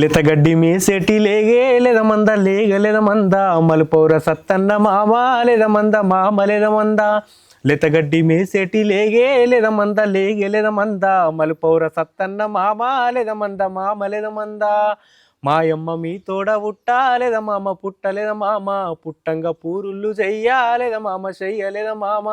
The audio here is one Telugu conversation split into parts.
లితగడ్డి మేసేటి లేగే లేదమంద లేగ లేదా మంద మలుపౌర సత్తన్న మామ లేదమంద మామ లేదమంద. లితగడ్డి మేసేటి లేగే లేదమంద మంద లేగే లేదా మంద సత్తన్న మామ లేదమంద మామ లేదమంద. మాయమ్మ మీ తోడ పుట్టాలేదా మామ పుట్టలేద మామ పుట్టంగా పూరుళ్ళు చెయ్యాలేదా మామ చెయ్యలేదా మామ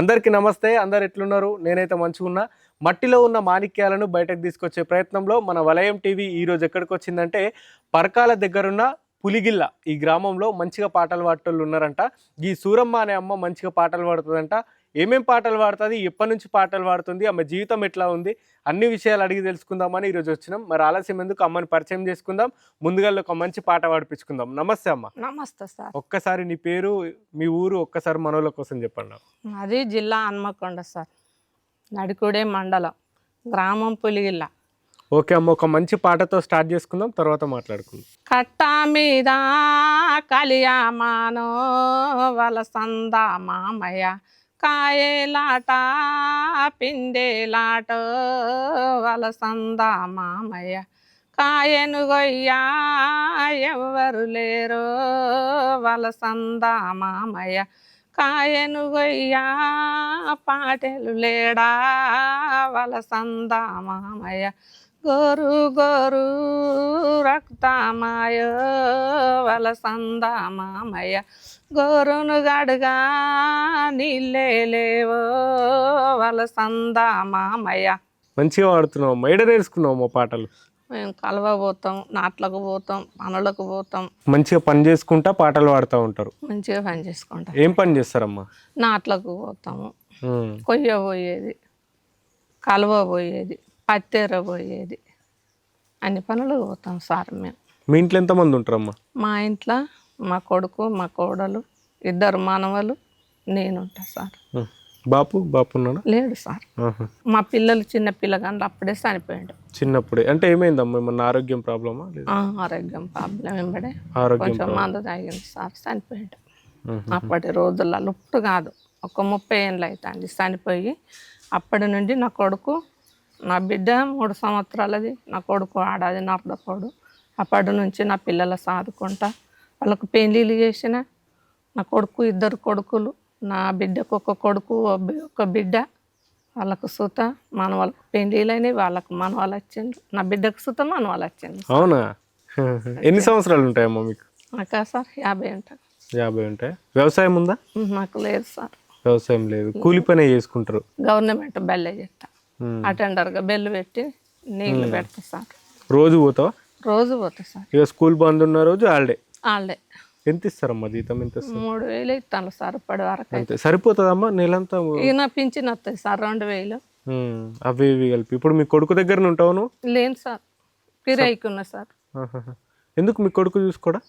అందరికీ నమస్తే అందరు ఎట్లున్నారు? నేనైతే మంచిగున్నా. మట్టిలో ఉన్న మాణిక్యాలను బయటకు తీసుకొచ్చే ప్రయత్నంలో మన వలయం టీవీ ఈ రోజు ఎక్కడికి వచ్చిందంటే పరకాల దగ్గరున్న పులిగిల్ల ఈ గ్రామంలో మంచిగా పాటలు పాడేటోళ్ళు ఉన్నారంట. ఈ సూరమ్మ అనే అమ్మ మంచిగా పాటలు పాడుతుందంట. ఏమేం పాటలు పాడుతుంది? ఎప్పటి నుంచి పాటలు పాడుతుంది? ఆమె జీవితం ఎట్లా ఉంది? అన్ని విషయాలు అడిగి తెలుసుకుందామని ఈరోజు వచ్చినాం. మరి ఆలస్యం ఎందుకు? అమ్మని పరిచయం చేసుకుందాం. ముందుగా ఒక మంచి పాట పాడిపించుకుందాం. నమస్తే అమ్మ. నమస్తే సార్. ఒక్కసారి నీ పేరు మీ ఊరు ఒక్కసారి మనోళ్ళ కోసం చెప్పండి. అది జిల్లా హన్మకొండ సార్. నడికుడే మండలం గ్రామం పులిగిల్ల. ఓకే అమ్మ ఒక మంచి పాటతో స్టార్ట్ చేసుకుందాం తర్వాత మాట్లాడుకుందాం. కట్ట మీద కలియామానో వలసంద మామయ్య కాయలాట పిండేలాట వలసంద మామయ్య. కాయను గొయ్యా ఎవరు లేరు వలసంద మామయ్య కాయను గొయ్యా పాటలు లేడా వలసంద మామయ్య. గోరు గోరు రక్తమాయ వలసంద మామయ్య. గోరును గడుగా నీళ్ళే వలసంద మామయ్య. మంచిగా పాడుతున్నావు అమ్మ ఎడ నేర్చుకున్నావు పాటలు? మేము కలవ పోతాం నాట్లకు పోతాం పనులకు పోతాం. మంచిగా పని చేసుకుంటా పాటలు పాడుతూ ఉంటారు. మంచిగా పని చేసుకుంటాం. ఏం పని చేస్తారమ్మా? నాట్లకు పోతాము. కొయ్య పోయేది కలువ పోయేది పత్తెర పోయేది అన్ని పనులు పోతాం సార్ మేము. మీ ఇంట్లో ఎంతమంది ఉంటారమ్మా? మా ఇంట్లో మా కొడుకు మా కోడలు ఇద్దరు మనవలు నేను ఉంటా సార్. బాపు బాపు ఉన్నాడా? లేడు సార్. మా పిల్లలు చిన్న పిల్లగాళ్ళు అప్పుడే చనిపోయాడు. చిన్నప్పుడే. అంటే ఏమైందమ్మా ఏమన్నా ఆరోగ్యం ప్రాబ్లమా? ఆరోగ్యం ప్రాబ్లం ఆరోగ్యం కొంచెం మందు తాగింది సార్ చనిపోయాడు. అప్పటి రోజుల్లో లుప్టు కాదు. ఒక ముప్పై ఏళ్ళు అవుతుంది చనిపోయి. అప్పటి నుండి నా కొడుకు నా బిడ్డ మూడు సంవత్సరాలది. నా కొడుకు ఆడాది నర్దపోడు అప్పటి నుంచి నా పిల్లల సాదుకుంటా. వాళ్ళకు పెళ్ళిళ్ళు చేసిన. నా కొడుకు ఇద్దరు కొడుకులు. నా బిడ్డకు ఒక కొడుకు ఒక బిడ్డ వాళ్ళకు సుత మనవాళ్ళకు పెళ్ళిళ్ళైనవి వాళ్ళకు మనవాళ్ళు వచ్చిండ్రు నా బిడ్డకు సుత మనవాళ్ళు వచ్చిండ్రు అవునా? ఎన్ని సంవత్సరాలు ఉంటాయమ్మా మీకు? నాకు సార్ యాభై ఉంటుంది యాభై ఉంటాయి? వ్యవసాయం ఉందా? నాకు లేదు సార్. వ్యవసాయం లేదు. కూలి పనే చేసుకుంటారు. గవర్నమెంట్ బెల్లే ఉమ్. అటెండర్గా బెల్లు పెట్టి నీళ్ళు పెడతా సార్. రోజు పోతావా? రోజు పోతా సార్. ఇక స్కూల్ బంద్ ఉన్న రోజు హాలిడే. వాళ్ళే ఎంత ఇస్తారమ్మా జీతం? ఎంత మూడు వేలు ఇస్తాను సార్ ఇప్పటి వరకు అయితే. అంతే. సరిపోతుందమ్మా నెలంతా? ఈయన పింఛన్ వస్తాయి సార్ రెండు వేలు. అవి ఇవి కలిపి. ఇప్పుడు మీ కొడుకు దగ్గర ఉంటావు నువ్వు? లేను సార్. కిరాయికున్నా సార్. ఆహాహా. ఎందుకు మీ కొడుకు చూసుకోడా?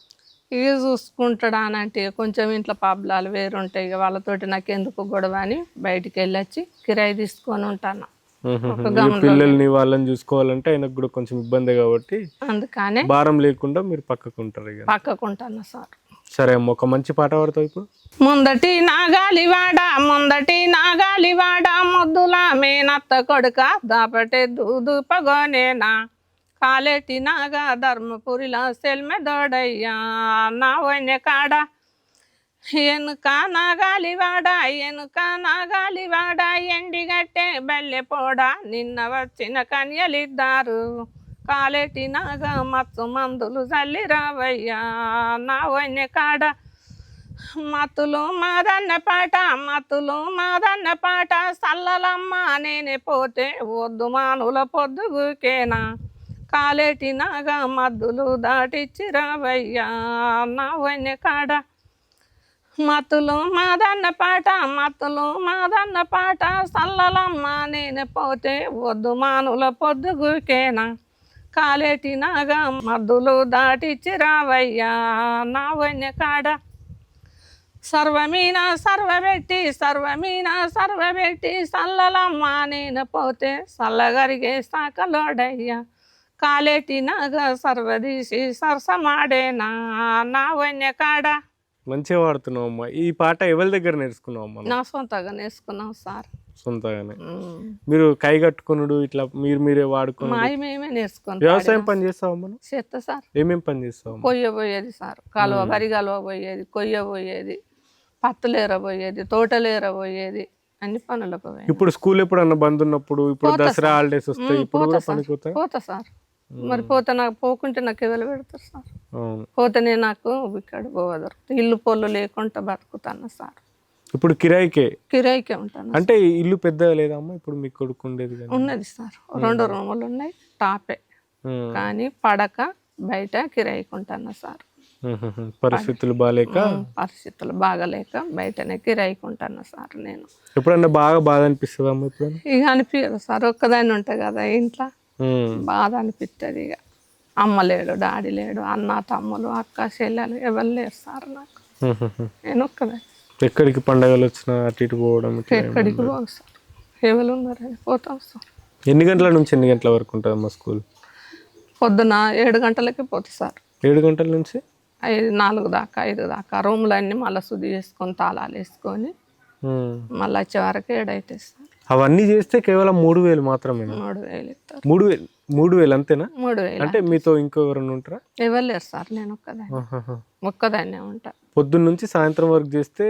ఇక చూసుకుంటాడా అని అంటే కొంచెం ఇంట్లో పాబ్లాలు వేరు ఉంటాయి. ఇక వాళ్ళతోటి నాకు ఎందుకు గొడవ అని బయటికి వెళ్ళొచ్చి కిరాయి తీసుకొని ఉంటాను. ఆహాహా. ఈ పిల్లల్ని వాళ్ళని చూసుకోవాలంటే ఆయనకు కూడా కొంచెం ఇబ్బంది కాబట్టి అందుకనే భారం లేకుండా మీరు పక్కకు ఉంటారు ఇక. పక్కకుంటాను సార్. సరే అమ్మ ఒక మంచి పాట పాడతావు ఇప్పుడు. ముందటి నాగాలివాడ ముందటి నాగాలివాడ ముద్దుల మేనత్త కొడుక దాపటే దూదు పగోనేనా. కాలేటి నాగా ధర్మపురిలో సెల్మె దోడయ్యా నా వన్య కాడ. ఎనుక నాగాలివాడ ఎనుక నాగాలివాడ ఎండిగట్టే బల్లెపోడ నిన్న వచ్చిన కన్యలిద్దారు. కాలేటి నాగ మత్తు మందులు చల్లి రావయ్యా. నా వన్య కాడ మతులు మాదన్న పాట మతులు మాదన్న పాట. సల్లలమ్మ నేనే పోతే వద్దు మానుల పొద్దుగుకేనా. కాలేటి నాగా మద్దులు దాటిచ్చి రావయ్యా. నా వన్య కాడ మతులు మాదన్న పాట మతులు మాదన్న పాట. సల్లలమ్మ నేను పోతే వద్దు మానుల పొద్దుగుకేనా. కాలేటి నాగా మద్దులు దాటిచ్చి రావయ్యా నా వన్య కాడ. సర్వమీన సర్వబెట్టి సర్వమీన సర్వబెట్టి సల్లలమ్మ నేను పోతే సల్లగరిగే సాకలోడయ్యా కాలేటి నాగా సర్వదీసి సరసమాడేనా నా వన్య కాడ. మంచిగా పాడుతున్నావు అమ్మా ఈ పాట ఎవరి దగ్గర నేర్చుకున్నావు అమ్మా నా సొంతగా నేర్చుకున్నాం సార్. సొంతగానే. మీరు కై కట్టుకునుడు ఇట్లా మీరు మీరే వాడుకుని మావి మేమే నేర్చుకొని వ్యవసాయం పని చేస్తావా మనం? చేస్తా సార్. ఏమేం పని చేస్తావు కొయ్య పోయేది సార్. కాలువ వరి కాలువ పోయేది కొయ్య పోయేది పత్తులేర పోయేది తోటలేర పోయేది అన్ని పనులకు పోయేది. ఇప్పుడు స్కూల్ ఎప్పుడన్నా బంద్ ఉన్నప్పుడు ఇప్పుడు దసరా సార్. హాలిడేస్ వస్తాయి ఇప్పుడు పోతా కూడా సార్. పనికి పోతా సార్. మరి పోతే నాకు పోకుంటే నాకు ఎవరు పెడతారు సార్? పోతేనే నాకు ఇక్కడ పోవదరు ఇల్లు పొల్లు లేకుండా బతుకుతాను సార్. ఇప్పుడు కిరాయికే? కిరాయికే ఉంటాను అంటే ఇల్లు పెద్దగా లేదమ్మా? ఇప్పుడు మీకు కొడుకు ఉండేది ఉన్నది సార్. రెండు రూములు ఉన్నాయి. టాపే. కానీ పడక బయట కిరాయికి ఉంటాను సార్. పరిస్థితులు బాగాలేక పరిస్థితులు బాగలేక బయటనే కిరాయికి ఉంటాను సార్ నేను. ఎప్పుడన్నా బాగా బాధ అనిపిస్తుంది అమ్మ ఇప్పుడు ఇక అనిపించదు సార్. ఒక్కదాన్ని ఉంటాయి కదా ఇంట్లో. బాధ అనిపిస్తుంది ఇక. అమ్మ లేడు డాడీ లేడు అన్న తమ్ములు అక్క చెల్లెలు ఎవరు లేరు సార్ నాకు. నేను ఒక్కదాన్ని. ఎక్కడికి పండగలు వచ్చినా అటు ఇటు పోవడం ఎక్కడికి సార్ ఎవరు ఉన్నారని పోతాం సార్ ఎన్ని గంటల నుంచి ఎన్ని గంటల వరకు ఉంటుంది అమ్మ స్కూల్? పొద్దున ఏడు గంటలకి పోతుంది సార్. ఏడు గంటల నుంచి? ఐదు నాలుగు దాకా ఐదు దాకా. రూమ్లు అన్నీ మళ్ళీ శుద్ధి చేసుకొని తాళాలు వేసుకొని. మళ్ళీ వచ్చే వరకు ఏడైతే సార్. అవన్నీ చేస్తే కేవలం మూడు వేలు మాత్రమే మూడు వేలు ఇస్తారు. మూడు వేలు. మూడు వేలు అంతేనా? మూడు వేలు అంటే మీతో ఇంకో ఎవరైనా ఉంటారా? ఎవరు లేరు సార్ నేను ఒక్కదాన్ని. ఒక్కదాన్నే ఉంటా. పొద్దున్న నుంచి సాయంత్రం వరకు చేస్తే.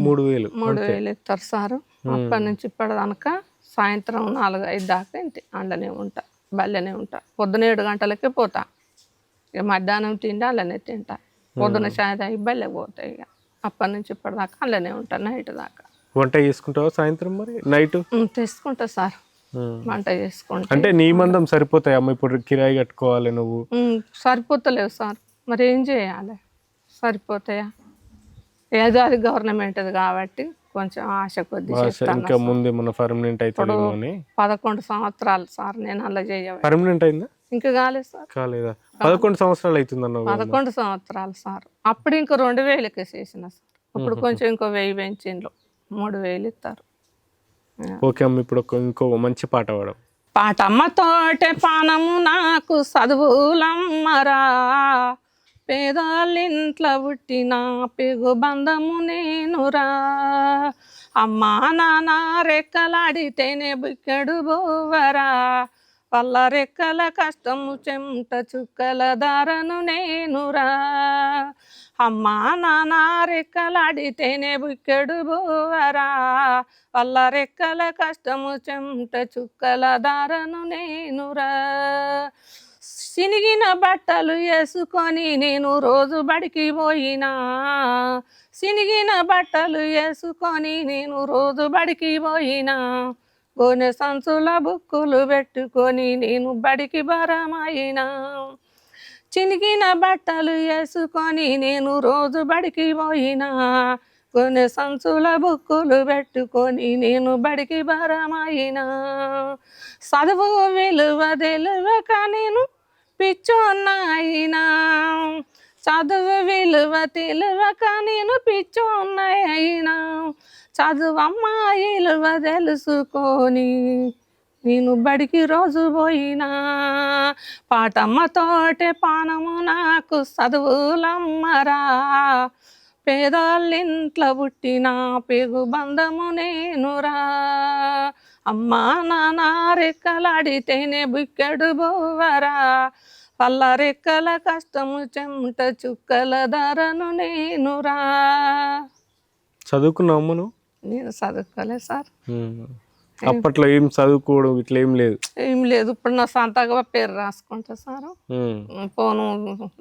మూడు వేలు మూడు వేలు ఇస్తారు సారు. అప్పటి నుంచి ఇప్పటిదాకా సాయంత్రం నాలుగు ఐదు దాకా ఇంటి అండనే ఉంటా బల్లెనే ఉంటా. పొద్దున ఏడు గంటలకే పోతా. ఇక మధ్యాహ్నం తిండి అలానే తింటా. పొద్దున సాయంత్రం బల్లె పోతాయి ఇక. అప్పటి నుంచి ఇప్పటిదాకా అలానే ఉంటా నైట్ దాకా. వంట చేసుకుంటావా సాయంత్రం మరి? నైట్? తెచ్చుకుంటా సార్. వంట చేసుకుంటా. అంటే నీ మందం సరిపోతాయి? అమ్మ ఇప్పుడు కిరాయి కట్టుకోవాలి నువ్వు. సరిపోతలేవు సార్. మరి ఏం చేయాలి? సరిపోతాయా? ఏదో అది గవర్నమెంట్ది కాబట్టి కొంచెం ఆశ కొద్ది ఇంకా ముందు ఏమన్నా పర్మనెంట్ అని? పదకొండు సంవత్సరాలు సార్ నేను అలా చేయవు? పర్మనెంట్ అయిందా? ఇంకా కాలేదు సార్. కాలేదా? పదకొండు సంవత్సరాలు అవుతుంది అన్నావు కదా. పదకొండు సంవత్సరాలు సార్. అప్పుడు ఇంకో రెండు వేలకి చేసిన సార్. ఇప్పుడు కొంచెం ఇంకో వెయ్యి పెంచిండ్రు మూడు వేలు ఇస్తారు. ఓకే అమ్మ ఇప్పుడు ఇంకో మంచి పాట పాడడం పాటమ్మతోటే పానము నాకు చదువులమ్మరా పేదోళ్ళింట్లో పుట్టిన పెగు బంధము నేనురా. అమ్మా నాన్న రెక్కలాడితేనే బుక్కెడు బోవరా. వాళ్ళ రెక్కల కష్టము చెమట చుక్కల దారను నేనురా. అమ్మా నాన్న రెక్కలాడితేనే బుక్కెడు బోవరా వల్ల రెక్కల కష్టము చెమట చుక్కల దారను నేనురా. సినిగిన బట్టలు వేసుకొని నేను రోజు బడికి పోయినా. సినిగిన బట్టలు వేసుకొని నేను రోజు బడికి పోయినా. గోనె సంచుల బుక్కులు పెట్టుకొని నేను బడికి బరమైనా చినిగిన బట్టలు వేసుకొని నేను రోజు బడికి పోయినా. కొన్ని సంచుల బుక్కులు పెట్టుకొని నేను బడికి బరమైనా. చదువు విలువ తెలివక నేను పిచ్చోన్నాయినా. చదువు విలువ తెలివక నేను పిచ్చోన్నాయినా. చదువు అమ్మాయిలువ తెలుసుకొని నేను బడికి రోజు పోయినా పాటమ్మతోటే పానము నాకు చదువులమ్మరా పేదోళ్ళింట్లో పుట్టిన పెగు బంధము నేనురా. అమ్మా నాన్న రెక్కలాడితేనే బుక్కెడు బోవరా పల్ల రెక్కల కష్టము చెమట చుక్కల ధరను నేనురా. చదువుకున్నావు నువ్వు? నేను చదువుకోలేదు సార్. అప్పట్లో ఏం చదువుకోవడం ఇట్లా ఏం లేదు. ఏం లేదు. ఇప్పుడు నా సొంతగా పేరు రాసుకుంటా సార్. ఫోను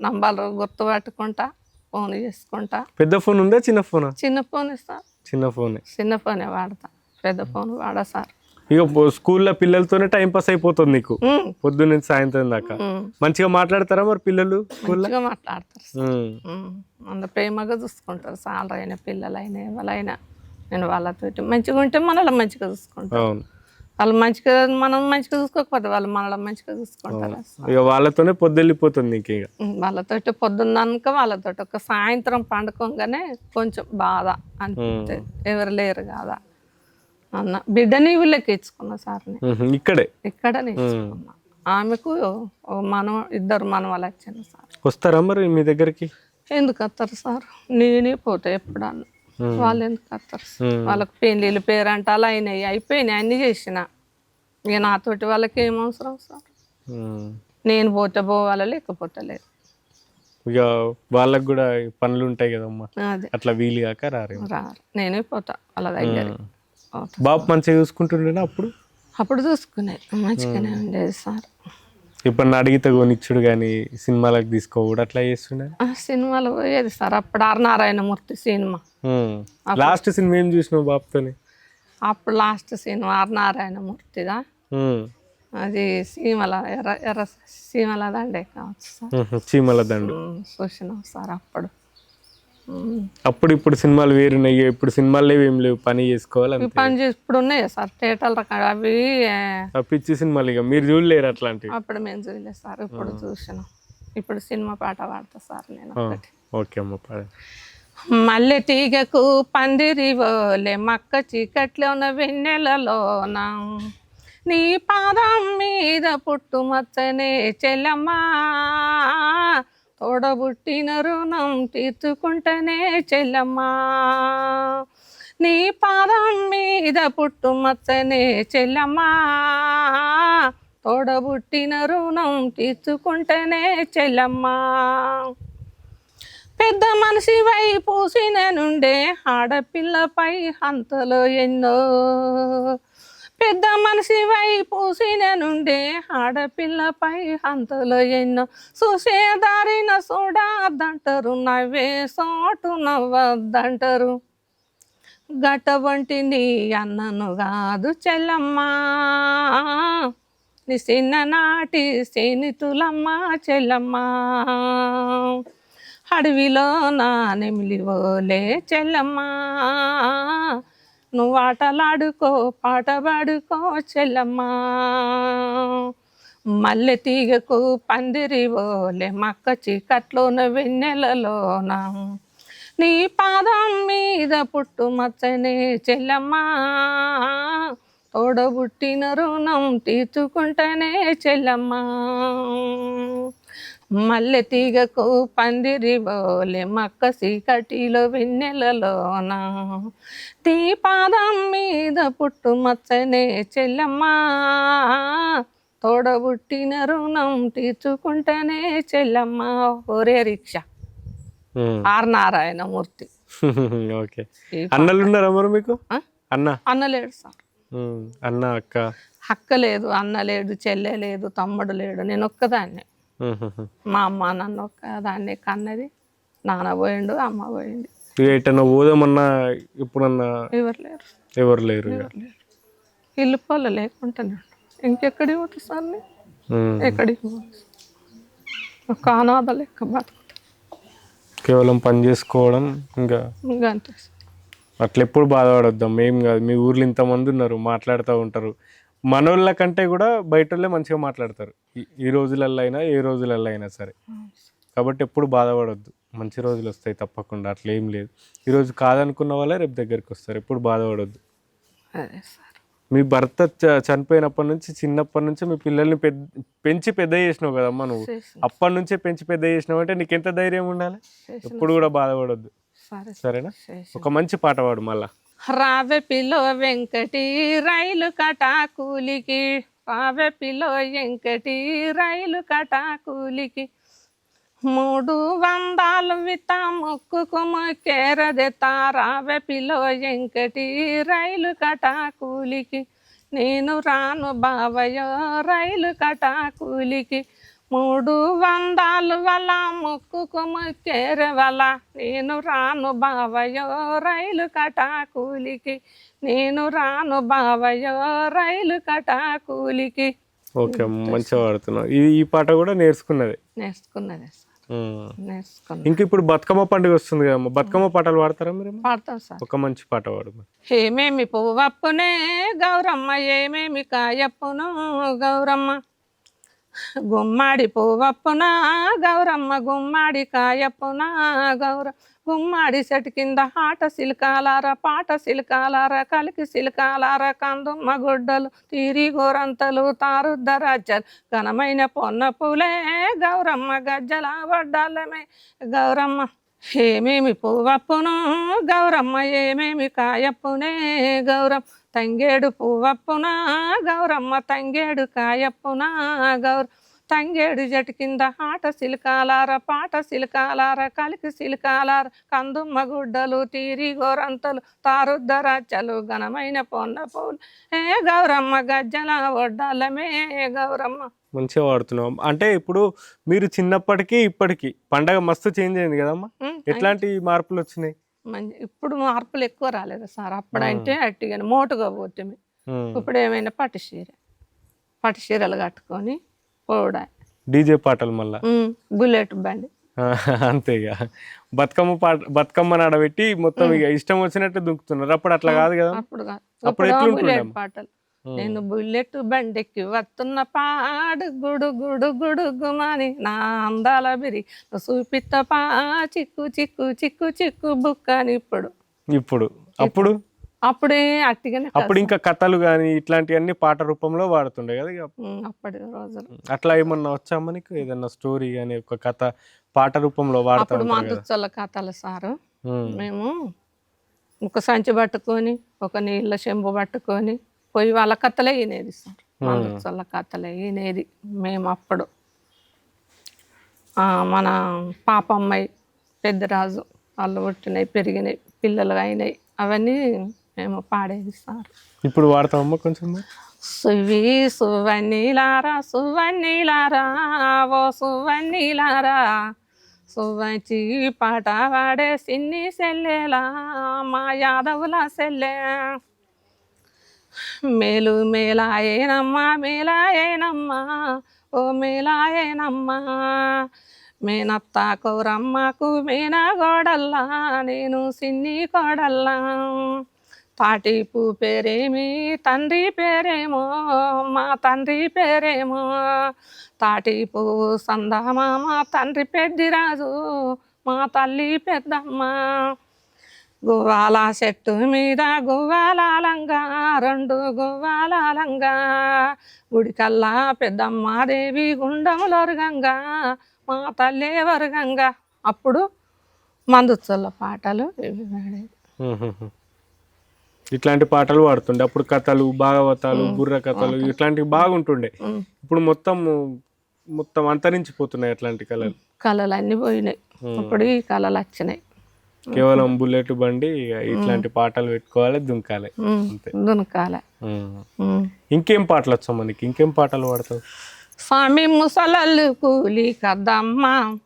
నంబర్లు గుర్తుపట్టుకుంటా ఫోన్ చేసుకుంటా. పెద్ద ఫోన్ ఉందా చిన్న ఫోనా? చిన్న ఫోన్ సార్. చిన్న ఫోనే. చిన్న ఫోనే వాడతా. పెద్ద ఫోన్ వాడా సార్. ఇక స్కూల్లో పిల్లలతోనే టైం పాస్ అయిపోతుంది నీకు. పొద్దున్న నుంచి సాయంత్రం దాకా. మంచిగా మాట్లాడతారా మరి పిల్లలు స్కూల్లో? మాట్లాడతారు అంత ప్రేమగా చూసుకుంటారు సాలరైన పిల్లలైనా ఎవరైనా నేను వాళ్ళతో మంచిగా ఉంటే మనల్ని మంచిగా చూసుకుంటారు అవును. వాళ్ళు మంచిగా మనం మంచిగా చూసుకోకపోతే వాళ్ళు మనల్ని మంచిగా చూసుకుంటారు ఇక వాళ్ళతోనే పొద్దువెళ్ళిపోతుంది నీకు ఇక. వాళ్ళతోటి పొద్దున్నాక వాళ్ళతోటి ఒక సాయంత్రం పండుకోగానే కొంచెం బాధ అనిపిస్తుంది ఎవరు లేరు కదా అన్న. బిడ్డని వీళ్ళకి ఇచ్చుకున్నా సార్ని. ఉహు. ఇక్కడే? ఇక్కడ నేర్చుకున్నా ఆమెకు ఓ మనం ఇద్దరు మనవాళ్ళు వచ్చాను సార్. వస్తారా మరి మీ దగ్గరికి? ఎందుకు వస్తారు సార్? నేనే పోతా ఎప్పుడన్నా. వాళ్ళు ఎందుకు వస్తారు ఉమ్. వాళ్ళకి పెళ్ళిళ్ళు పేరంటాలు అయినాయి. అయిపోయినాయి అన్నీ చేసిన. ఇక నాతోటి వాళ్ళకి ఏం అవసరం సార్? ఉమ్. నేను పోతే పోవాలా లేకపోతే లేదు. ఇక వాళ్ళకి కూడా పనులు ఉంటాయి కదమ్మా. అట్లా వీలు కాక రారేమో. రారు. నేనే పోతా వాళ్ళ దగ్గర. బాబు మంచిగా చూసుకుంటుండేనా అప్పుడు? అప్పుడు చూసుకునేది మంచిగానే ఉండేది సార్. ఇప్పుడు అడిగితే కొనిచ్చుడు కానీ సినిమాలకు తీసుకోకూడదు అట్లా చేస్తుండే? ఆ సినిమాలు పోయేది సార్. అప్పుడు R Narayanamurthy cinema. Last cinema ఏం చూసినావు బాబుతోని అప్పుడు లాస్ట్ సినిమా ఆర్ నారాయణమూర్తిదా. అది సీమల ఎర్ర ఎర్ర సీమల దండే కావచ్చు సార్. చీమల దండు. ఉమ్, చూసినాం సార్ అప్పుడు. అప్పుడు ఇప్పుడు సినిమాలు వేరున్నాయి ఇప్పుడు సినిమాలు ఏం లేవు పని చేసుకోవాలి పని చేసి ఇప్పుడు ఉన్నాయి సార్ థియేటర్లు రకాలు అవి పిచ్చి సినిమాలు ఇక మీరు చూడలేరు అట్లాంటివి. అప్పుడు మేము చూడలేదు సార్ ఇప్పుడు చూసినాం. ఇప్పుడు సినిమా పాట పాడతా సార్ నేను ఓకే అమ్మ పాడండి మల్లె తీగకు పందిరి ఓలే మక్క చీకట్లోన వెన్నెలలోన. నీ పాదం మీద పుట్టుమచ్చనే చెల్లమ్మా. తోడబుట్టిన రుణం తీర్చుకుంటేనే చెల్లమ్మా. నీ పాదం మీద పుట్టుమచ్చనే చెల్లమ్మా. తోడబుట్టిన రుణం తీర్చుకుంటేనే చెల్లమ్మా. పెద్ద మనిషి వై పూసిన నుండే ఆడపిల్లపై అంతలో ఎన్నో. పెద్ద మనిషి వైపు పూసిన నుండే ఆడపిల్లపై హంతలో ఎన్నో చూసేదారిన చూడద్దంటారు నవ్వే సోటు నవ్వద్దంటారు. గట వంటి నీ అన్నను కాదు చెల్లమ్మా. నీ చిన్ననాటి స్నేహితులమ్మ చెల్లమ్మా. అడవిలో నా నెమిలివోలే చెల్లమ్మా. నువ్వు ఆటలాడుకో పాట పాడుకో చెల్లమ్మా. మల్లె తీగకు పందిరివోలే మక్క చీకట్లోన వెన్నెలలోన. నీ పాదం మీద పుట్టు మచ్చనే చెల్లమ్మా. తోడబుట్టిన రుణం తీర్చుకుంటేనే చెల్లమ్మా. మల్లె తీగకు పందిరి బోలే మక్క సీకటిలో వెన్నెలలోన. నీ పాదం మీద పుట్టు మచ్చనే చెల్లమ్మా. తోడబుట్టిన రుణం తీర్చుకుంటేనే చెల్లమ్మా. ఒరే రిక్షా. ఆర్ నారాయణమూర్తి. ఓకే. అన్నలు ఉన్నారా మరి మీకు? అన్న అన్న. లేడు సార్. అన్న అక్క. అక్క లేదు అన్న లేడు చెల్లె లేదు తమ్ముడు లేడు నేను ఒక్కదాన్నే. మా అమ్మ నన్ను ఒక్కదాన్నే కన్నది. నాన్న పోయిండు అమ్మ పోయింది. ఎటన్నా పోదామన్నా ఇప్పుడన్నా ఎవరు లేరు. ఎవరు లేరు ఇల్లు పొల లేకుంటానే. ఇంకెక్కడికి పోతుంది సార్. ఎక్కడికి ఒక అనాథ లెక్క బతుకుతా. కేవలం పని చేసుకోవడం ఇంకా ఇంకా అంతే. అట్లా ఎప్పుడు బాధపడొద్దాం ఏం కాదు. మీ ఊర్లో ఇంతమంది ఉన్నారు మాట్లాడుతూ ఉంటారు. మనోళ్ళ కంటే కూడా బయట వాళ్ళే మంచిగా మాట్లాడతారు. ఈ- రోజులల్లో అయినా ఏ రోజులల్లో అయినా సరే. కాబట్టి ఎప్పుడు బాధపడొద్దు. మంచి రోజులు వస్తాయి తప్పకుండా. అట్లా ఏం లేదు. ఈరోజు కాదనుకున్న వాళ్ళే రేపు దగ్గరికి వస్తారు. ఎప్పుడు బాధపడొద్దు. మీ భర్త చనిపోయినప్పటి నుంచి చిన్నప్పటి నుంచి మీ పిల్లల్ని పెద్ద పెంచి పెద్ద చేసినావు కదమ్మా నువ్వు. అప్పటి నుంచే పెంచి పెద్ద చేసినావు అంటే నీకు ఎంత ధైర్యం ఉండాలి? ఎప్పుడు కూడా బాధపడొద్దు. సరే సరేనా? ఒక మంచి పాట పాడు మళ్ళా. రావె పిలో వెంకటి రైలు కటా కూలికి రావె పిలో వెంకటి రైలు కటా కూలికి మూడు వందలు విత ముక్కుకు మొక్కేరదెత రావె పిలో వెంకటి రైలు కటా కూలికి నేను రాను బావయ్య రైలు కటా కూలికి మూడు వందలు వల ముక్కుకు మొక్కేర వల. నేను రాను బావయ్య రైలు కటా కూలికి నేను రాను బావయ్య రైలు కటా కూలికి ఓకే మంచిగా పాడుతున్నావు. ఈ ఈ పాట కూడా నేర్చుకున్నది. నేర్చుకున్నదే. నేర్చుకున్నా ఇంక ఇప్పుడు బతుకమ్మ పండుగ వస్తుంది కదమ్మా బతుకమ్మ పాటలు పాడతారా మీరు పాడతాం సార్. ఒక మంచి పాట పాడు. ఏమేమి పువ్వప్పునే గౌరమ్మ ఏమేమి కాయప్పును గౌరమ్మ. గుమ్మడి పువ్వప్పున గౌరమ్మ గుమ్మడి కాయప్పున గౌర గుమ్మడి చెట్టు కింద ఆట సిలకాలార పాట సిలకాలార కలికి సిలకాలార కందుమ్మ గుడ్డలు తీరి గోరంతలు తారుద్ద రాజ్యాలు. ఘనమైన పొన్న పూలే గౌరమ్మ గజ్జల వడ్డాలమే గౌరమ్మ ఏమేమి పువ్వప్పును గౌరమ్మ ఏమేమి కాయప్పునే గౌరమ్మ తంగేడు పువ్వప్పున గౌరమ్మ తంగేడు కాయప్పున గౌర తంగేడు జటు కింద ఆట సిలికాలార పాట సిలికాలార కలికి సిలికాలార కందుమ్మ గుడ్డలు తీరి గోరంతలు తారుద్దరాచలు ఘనమైన పొన్న పూలు. ఏ గౌరమ్మ గజ్జల ఒడ్డాలమే గౌరమ్మ. మంచిగా వాడుతున్నాం అంటే ఇప్పుడు మీరు చిన్నప్పటికీ ఇప్పటికి పండగ మస్తు చేంజ్ అయింది కదమ్మా? ఎట్లాంటి మార్పులు వచ్చినాయి? మంచి ఇప్పుడు మార్పులు ఎక్కువ రాలేదు సార్. అప్పుడంటే అట్టిగాని మోటుగా పోతుంది ఉమ్. ఇప్పుడు ఏమైనా పట్టు చీర పట్టు చీరలు కట్టుకొని పోడా డీజే పాటలు మళ్ళా? బుల్లెట్ బండి. ఆ, అంతే ఇక. బతుకమ్మ పాట బతుకమ్మ నాడబెట్టి మొత్తం ఇక ఇష్టం వచ్చినట్టు దుంకుతున్నారు. అప్పుడు అట్లా కాదు కదా? అప్పుడు ఎట్లుంటుండే? పాటలు. నేను బుల్లెట్ బండికి వస్తున్న పాడు గుడు గుడు గుడు గుమని నా అందాల బిరి. చూపిత్త పా చిక్కు చిక్కు చిక్కు చిక్కు బుక్ అని ఇప్పుడు. ఇప్పుడు అప్పుడు? అప్పుడే అట్టిగానే అప్పుడు ఇంకా కథలు కానీ ఇట్లాంటివన్నీ పాట రూపంలో వాడుతుండే కదా ఇక అప్పటి రోజులు. అట్లా ఏమన్నా వచ్చామా నీకు? ఏదన్నా స్టోరీ కానీ ఒక కథ పాట రూపంలో వాడుతూ అప్పుడు మా ఉంటారు కదా. దుచ్చల కథలు సారు. మేము ఒక సంచి పట్టుకొని ఒక నీళ్ళ చెంబు పట్టుకొని పోయి వాళ్ళ కథలే వినేది సార్. మా దుచ్చల కథలే వినేది మేము అప్పుడు. మన పాపమ్మాయి పెద్దరాజు వాళ్ళు పుట్టినాయి పెరిగినాయి పిల్లలు అయినాయి. అవన్నీ మేము పాడేది సార్ ఇప్పుడు వాడతామమ్మా కొంచెం? సువి సువన్నీలారా సువన్నీలారా ఓ సువన్నీలారా సువంచి పాట పాడే సిన్ని సెల్లెలా మా యాదవుల సెల్లె. మేలు మేలాయేనమ్మా మేలాయేనమ్మా ఓ మేలాయేనమ్మా మేనత్త కౌరమ్మకు మేన గోడల్లా నేను సిన్ని కోడల్లా. తాటిపు పేరేమి తండ్రి పేరేమో మా తండ్రి పేరేమో. తాటిపు సందమ మా తండ్రి పెద్దిరాజు మా తల్లి పెద్దమ్మ. గువ్వాల చెట్టు మీద గువ్వాలంగా రెండు గువ్వాలంగా గుడికల్లా పెద్దమ్మ దేవి గుండములొరగంగా మా తల్లి వర్గంగా అప్పుడు మందుచొల్ల పాటలు ఇవి పాడేది ఇట్లాంటి పాటలు పాడుతుండే. అప్పుడు కథలు భాగవతాలు బుర్ర కథలు ఇట్లాంటివి బాగుంటుండే. ఇప్పుడు మొత్తం మొత్తం అంతరించిపోతున్నాయి అట్లాంటి కళలు. కళలు అన్నీ పోయినాయి. ఇప్పుడు ఈ కళలు వచ్చినాయి. కేవలం బుల్లెట్ బండి ఇట్లాంటి పాటలు పెట్టుకోవాలి దుంకాలి. ఉమ్. ఇంకేం పాటలు వచ్చావు మనకి? ఇంకేం పాటలు పాడతావు? స్వామి ముసలల్లు కూలి కద్దమ్మా.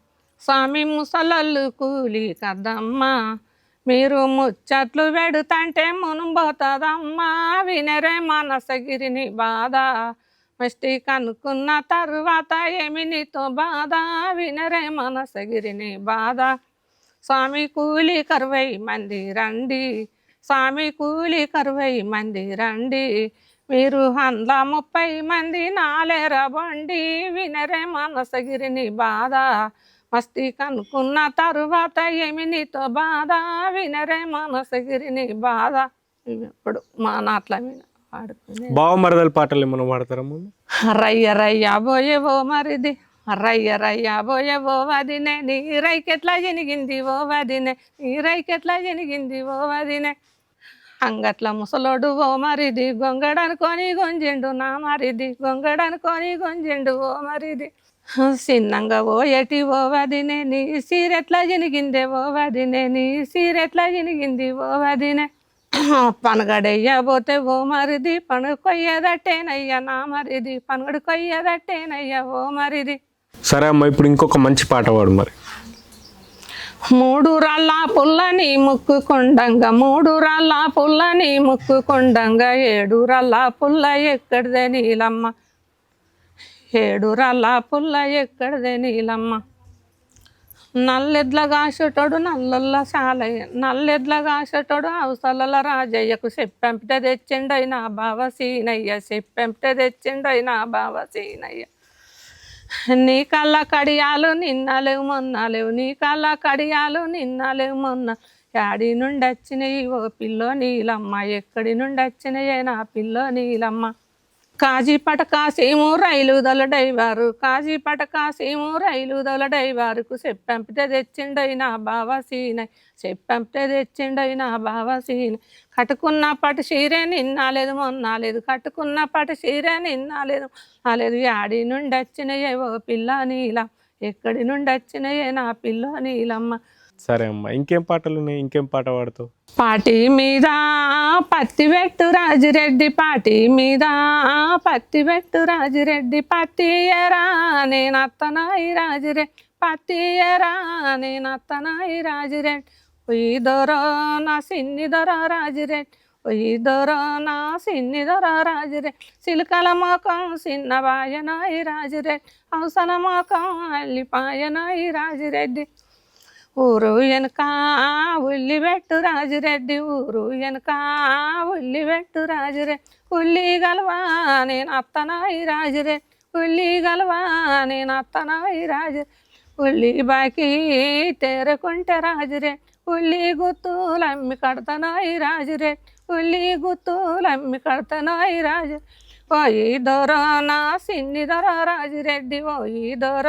స్వామి ముసలల్లు కూలి కద్దమ్మా. మీరు ముచ్చట్లు పెడుతంటే మునుబోతుందమ్మా వినరే మనసగిరిని బాధ. మస్టి కనుక్కున్న తరువాత ఏమి నీతో బాధ? వినరే మనసగిరిని బాధ. స్వామి కూలి కరువై మంది రండి. స్వామి కూలి కరువై మంది రండి. మీరు హండ్ల ముప్పై మంది నాలేరబండి వినరే మనసగిరిని బాధ. మస్తి కనుక్కున్న తరువాత ఏమి నీతో బాధ? వినరే మనసగిరిని బాధ. ఇప్పుడు మా నాట్ల మీద పాడుకునే బావ మరదల పాటలు ఏమైనా పాడతారమ్మా రయ్య రయ్య బోయేవో మరిది. రయ్య రయ్య బోయేవో వదినే. నీ రైకెట్లా జనిగింది ఓ వదినే. నీ రైకెట్లా జనిగింది ఓ వదినే. అంగట్ల ముసలోడు ఓ మరిది. గొంగడనుకొని గొంజిండు నా మరిది. గొంగడనుకొని గొంజిండు ఓ మరిది. చిన్నంగా ఓ ఎటి వదినే నీ సీరెట్లా జనిగిందే ఓ వదినే నీ సీరెట్లా జనిగింది ఓ వదినే పనగడయ్యబోతే ఓ మరిది పనుగు కొయ్యదట్టేనయ్యా నా మరిది పనుగడు కొయ్యదట్టేనయ్యా ఓ మరిది. సరే అమ్మ ఇప్పుడు ఇంకొక మంచి పాట పాడు మరి. మూడు రాళ్ళ పుల్లని ముక్కుకొండంగా మూడు రాళ్ళ పుల్లని ముక్కుకొండంగా ఏడు రాళ్ళ పుల్ల ఎక్కడిదే నీలమ్మ. ఏడు రాళ్ళ పుల్ల ఎక్కడిదే నీలమ్మ. నల్లెడ్ల కాసేటోడు నల్లల్ల శాలయ్య నల్లెడ్ల కాసేటోడు అవసలల రాజయ్యకు చెప్పంపిట తెచ్చిండై నా బావ సీనయ్య చెప్పంపిట తెచ్చిండై నా బావ సీనయ్య. నీ కళ్ళ కడియాలు నిన్న లేవు మొన్న లేవు. నీ కళ్ళ కడియాలు నిన్న లేవు మొన్న. యాడి నుండి వచ్చినాయి ఓ పిల్లో నీలమ్మ ఎక్కడి నుండి వచ్చినాయే నా పిల్లో నీలమ్మ. కాజీపట కాసేమో రైలు దొలడైవారు కాజీపట కాసేమో రైలు దొలడైవారుకు చెప్పంపితే తెచ్చిండై నా బావ సీనై చెప్పంపితే తెచ్చిండై నా బావ సీనై. కట్టుకున్న పట్టు చీరే నిన్నాలేదు మొన్నాలేదు కట్టుకున్న పట్టు చీరే నిన్నాలేదు నాలేదు. యాడి నుండి వచ్చినయే ఓ పిల్ల నీలా ఎక్కడి నుండి వచ్చినయే నా పిల్ల నీలమ్మ. సరే అమ్మా. ఇంకేం పాటలు ఉన్నాయి ఇంకేం పాట పాడుతావు? పాటి మీద పత్తి పెట్టు రాజిరెడ్డి పాటి మీద పత్తి పెట్టు రాజిరెడ్డి పత్తి ఎరా నేను అత్తనాయి రాజిరెడ్డి పత్తి ఎరా నేను అత్తనాయి రాజిరెడ్డి. ఒయ్యి దొర నా సిన్ని దొర రాజిరెడ్డి. ఒయ్యి దొర నా సిన్ని దొర రాజిరెడ్డి. సిలకల మొఖం సిన్న బాయనాయి రాజిరెడ్డి. అవసర మొఖం అల్లిపాయనాయి రాజిరెడ్డి. ఊరు వెనుక ఉల్లి పెట్టు రాజిరెడ్డి ఊరు వెనుక ఉల్లి పెట్టు రాజిరెడ్డి ఉల్లి గలవా నేను అత్తనాయి రాజురెడ్డి ఉల్లి గలవా నేను అత్తనాయి రాజు ఉల్లి బాకి తేరకుంటే రాజురే. ఉల్లి గుత్తులు అమ్మి కడతనాయి రాజిరెడ్డి ఉల్లి గుత్తులు అమ్మి కడతనాయి రాజు పోయి దొర నా సిన్ని దొర రాజిరెడ్డి ఈ దొర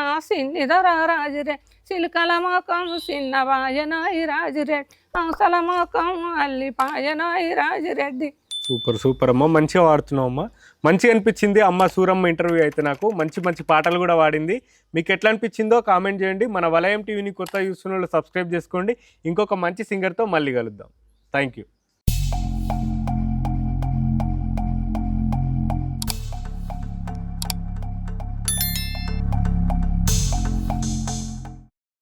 ఆ సిన్ని దొర రాజిరెడ్డి చిలుకల మొఖం చిన్న వాయనాయి రాజిరెడ్డి అవసల మొఖం అల్లిపాయనాయి రాజిరెడ్డి. సూపర్ సూపర్ అమ్మ. మంచిగా వాడుతున్నావు అమ్మ మంచిగా అనిపించింది. అమ్మ సూరమ్మ ఇంటర్వ్యూ అయితే నాకు. మంచి మంచి పాటలు కూడా వాడింది. మీకు ఎట్లా అనిపించిందో కామెంట్ చేయండి. మన వలయం టీవీని కొత్త చూస్తున్న వాళ్ళు సబ్స్క్రైబ్ చేసుకోండి. ఇంకొక మంచి సింగర్తో మళ్ళీ కలుద్దాం. Thank you